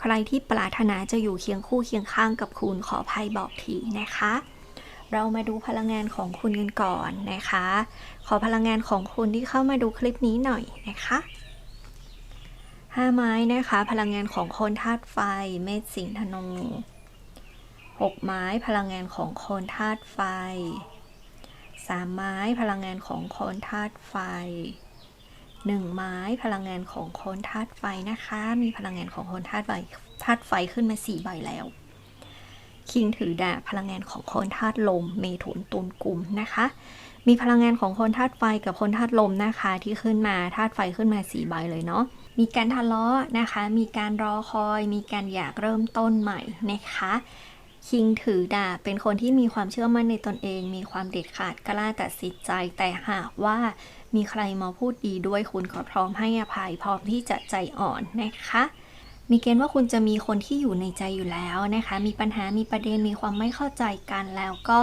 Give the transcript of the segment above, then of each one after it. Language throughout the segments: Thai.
ใครที่ปรารถนาจะอยู่เคียงคู่เคียงข้างกับคุณขอภัยบอกทีนะคะ เรามาดูพลังงานของคุณกันก่อนนะคะ ขอพลังงานของคุณที่เข้ามาดูคลิปนี้หน่อยนะคะห้าไม้นะคะ พลังงานของคนธาตุไฟเมษสิงห์ธนูหกไม้พลังงานของคนธาตุไฟสามไม้พลังงานของคนธาตุไฟ หนึ่งไม้พลังงานของคนธาตุไฟนะคะ มีพลังงานของคนธาตุไฟธาตุไฟขึ้นมาสี่ใบแล้วคิงถือดาบพลังงานของคนธาตุลม เมถุนตุลกุมนะคะ มีพลังงานของคนธาตุไฟกับคนธาตุลมนะคะ ที่ขึ้นมาธาตุไฟขึ้นมาสี่ใบเลยเนาะมีการทะเลาะนะคะ มีการรอคอย มีการอยากเริ่มต้นใหม่นะคะ คิงถือดาบเป็นคนที่มีความเชื่อมั่นในตนเอง มีความเด็ดขาดกล้าตัดสินใจ แต่หากว่ามีใครมาพูดดีด้วยคุณขอพร้อมให้อภัยพร้อมที่จะใจอ่อนนะคะ มีเกณฑ์ว่าคุณจะมีคนที่อยู่ในใจอยู่แล้วนะคะ มีปัญหามีประเด็นมีความไม่เข้าใจกันแล้วก็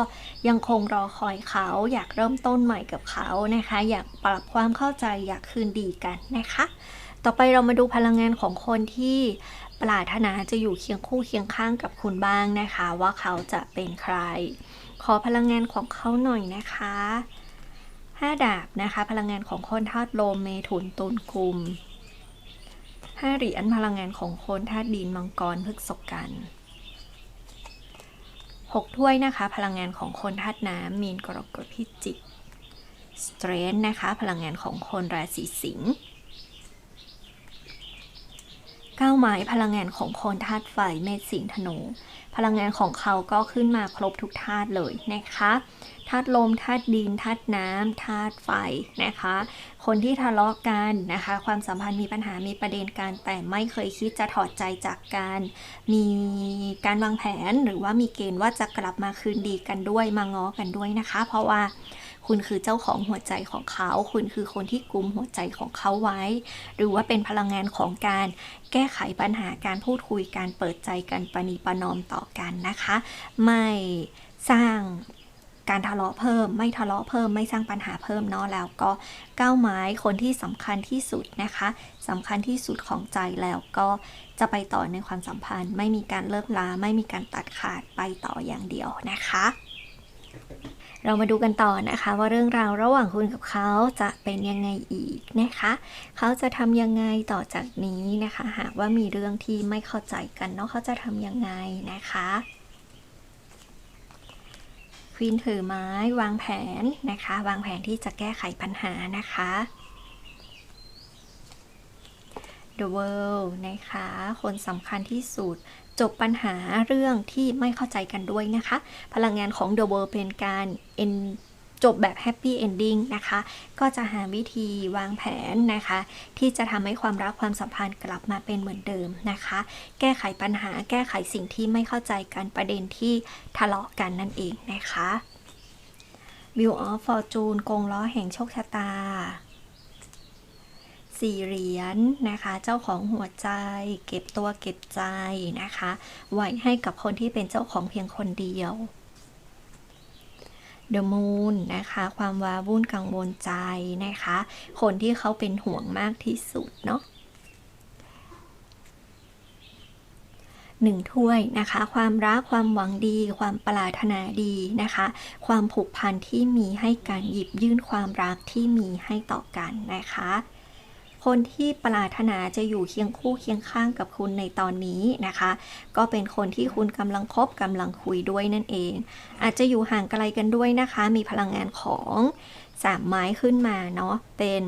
ยังคงรอคอยเขา อยากเริ่มต้นใหม่กับเขานะคะ อยากปรับความเข้าใจอยากคืนดีกันนะคะ ต่อไปเรามาดูพลังงานของคนที่ ปรารถนาจะอยู่เคียงคู่เคียงข้างกับคุณบ้างนะคะ ว่าเขาจะเป็นใคร ขอพลังงานของเขาหน่อยนะคะห้าดาบนะคะ พลังงานของคนธาตุลมเมถุนตุลกุมห้าเหรียญพลังงานของคนธาตุดินมังกรพฤกษกันหกถ้วยนะคะ พลังงานของคนธาตุน้ำมีนกรกฎพิจิกสเตรนนะคะ พลังงานของคนราศีสิงห์ ก้าไม้พลังงานของคนธาตุไฟเมษสิงธนู พลังงานของเขาก็ขึ้นมาครบทุกธาตุเลยนะคะธาตุลมธาตุดินธาตุน้ำธาตุไฟนะคะ คนที่ทะเลาะกันนะคะ ความสัมพันธ์มีปัญหามีประเด็นการแต่ไม่เคยคิดจะถอดใจจากการ มีการวางแผนหรือว่ามีเกณฑ์ว่าจะกลับมาคืนดีกันด้วยมาง้อกันด้วยนะคะ เพราะว่า คุณคือเจ้าของหัวใจของเขา คุณคือคนที่กุมหัวใจของเขาไว้ หรือว่าเป็นพลังงานของการแก้ไขปัญหาการพูดคุยการเปิดใจกันปณีประนอมต่อกันนะคะ ไม่สร้างการทะเลาะเพิ่ม ไม่ทะเลาะเพิ่มไม่สร้างปัญหาเพิ่มเนาะแล้วก็ก้าวไม้คนที่สำคัญที่สุดนะคะสำคัญที่สุดของใจแล้วก็จะไปต่อในความสัมพันธ์ ไม่มีการเลิกลาไม่มีการตัดขาดไปต่ออย่างเดียวนะคะ เรามาดูกันต่อนะคะ ว่าเรื่องราวระหว่างคุณกับเขาจะเป็นยังไงอีกนะคะ เขาจะทำยังไงต่อจากนี้นะคะ หากว่ามีเรื่องที่ไม่เข้าใจกันเนาะเขาจะทำยังไงนะคะควีนถือไม้วางแผนนะคะ วางแผนที่จะแก้ไขปัญหานะคะ The World นะคะ คนสำคัญที่สุด จบปัญหาเรื่องที่ไม่เข้าใจกันด้วยนะคะ พลังงานของ The World เป็นการ end จบแบบแฮปปี้เอนดิ้งนะคะ ก็จะหาวิธีวางแผนนะคะ ที่จะทำให้ความรักความสัมพันธ์กลับมาเป็นเหมือนเดิมนะคะ แก้ไขปัญหาแก้ไขสิ่งที่ไม่เข้าใจกันประเด็นที่ทะเลาะกันนั่นเองนะคะ View of Fortune กงล้อแห่งโชคชะตา สี่เหรียญนนะคะ เจ้าของหัวใจ เก็บตัวเก็บใจนะคะ ไว้ให้กับคนที่เป็นเจ้าของเพียงคนเดียว The Moon นะคะ ความว้าวุ่นกังวลใจนะคะ คนที่เขาเป็นห่วงมากที่สุดเนาะหนึ่งถ้วยนะคะ ความรักความหวังดี ความปรารถนาดีนะคะ ความผูกพันที่มีให้การหยิบยื่นความรักที่มีให้ต่อกันนะคะ คนที่ปรารถนาจะอยู่เคียงคู่เคียงข้างกับคุณในตอนนี้นะคะ ก็เป็นคนที่คุณกำลังคบกำลังคุยด้วยนั่นเอง อาจจะอยู่ห่างไกลกันด้วยนะคะ มีพลังงานของสามไม้ขึ้นมาเนาะเป็น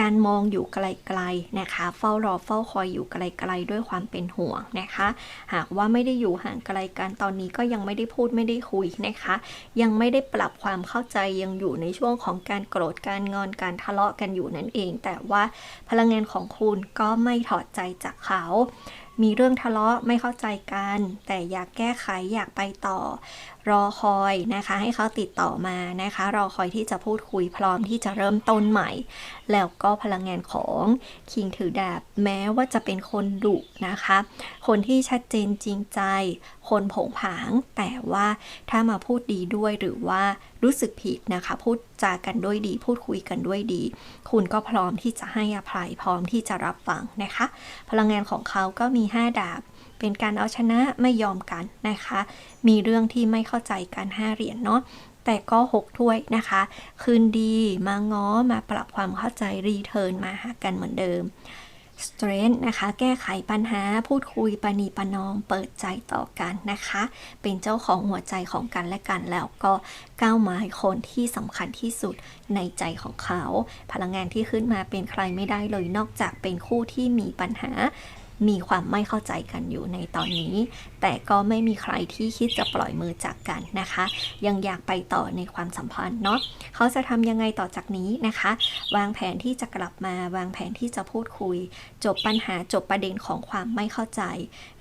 การมองอยู่ไกลๆนะคะ เฝ้ารอเฝ้าคอยอยู่ไกลๆด้วยความเป็นห่วงนะคะ หากว่าไม่ได้อยู่ห่างไกลกันตอนนี้ก็ยังไม่ได้พูดไม่ได้คุยนะคะ ยังไม่ได้ปรับความเข้าใจยังอยู่ในช่วงของการโกรธการงอนการทะเลาะกันอยู่นั่นเอง แต่ว่าพลังงานของคุณก็ไม่ถอดใจจากเขามีเรื่องทะเลาะไม่เข้าใจกัน แต่อยากแก้ไขอยากไปต่อ รอคอยนะคะ ให้เขาติดต่อมานะคะ รอคอยที่จะพูดคุยพร้อมที่จะเริ่มต้นใหม่ แล้วก็พลังงานของคิงถือดาบแม้ว่าจะเป็นคนดุนะคะ คนที่ชัดเจนจริงใจ คนผงผาง แต่ว่าถ้ามาพูดดีด้วยหรือว่ารู้สึกผิดนะคะ พูดจากันด้วยดี พูดคุยกันด้วยดี คุณก็พร้อมที่จะให้อภัยพร้อมที่จะรับฟังนะคะ พลังงานของเขาก็มี 5 ดาบ เป็นการเอาชนะไม่ยอมกันนะคะ มีเรื่องที่ไม่เข้าใจกันห้าเหรียญเนาะแต่ก็หกถ้วยนะคะ คืนดีมาง้อมาปรับความเข้าใจรีเทิร์นมาหากันเหมือนเดิม strength นะคะ แก้ไขปัญหาพูดคุยปณีปนอมเปิดใจต่อกันนะคะ เป็นเจ้าของหัวใจของกันและกันแล้วก็ก้าวหมายคนที่สำคัญที่สุดในใจของเขา พลังงานที่ขึ้นมาเป็นใครไม่ได้เลยนอกจากเป็นคู่ที่มีปัญหา มีความไม่เข้าใจกันอยู่ในตอนนี้ แต่ก็ไม่มีใครที่คิดจะปล่อยมือจากกันนะคะ ยังอยากไปต่อในความสัมพันธ์เนาะเขาจะทำยังไงต่อจากนี้นะคะ วางแผนที่จะกลับมาวางแผนที่จะพูดคุย จบปัญหาจบประเด็นของความไม่เข้าใจ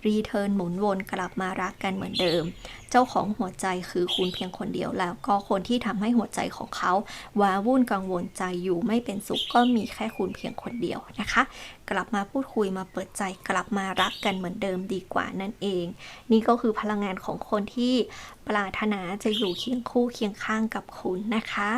รีเทิร์นหมุนวนกลับมารักกันเหมือนเดิม เจ้าของหัวใจคือคุณเพียงคนเดียวแล้ว ก็คนที่ทำให้หัวใจของเขาว้าวุ่นกังวลใจอยู่ไม่เป็นสุขก็มีแค่คุณเพียงคนเดียวนะคะ กลับมาพูดคุยมาเปิดใจกลับมารักกันเหมือนเดิมดีกว่านั่นเอง นี่ก็คือพลังงานของคนที่ปรารถนาจะอยู่เคียงคู่เคียงข้างกับคุณนะคะ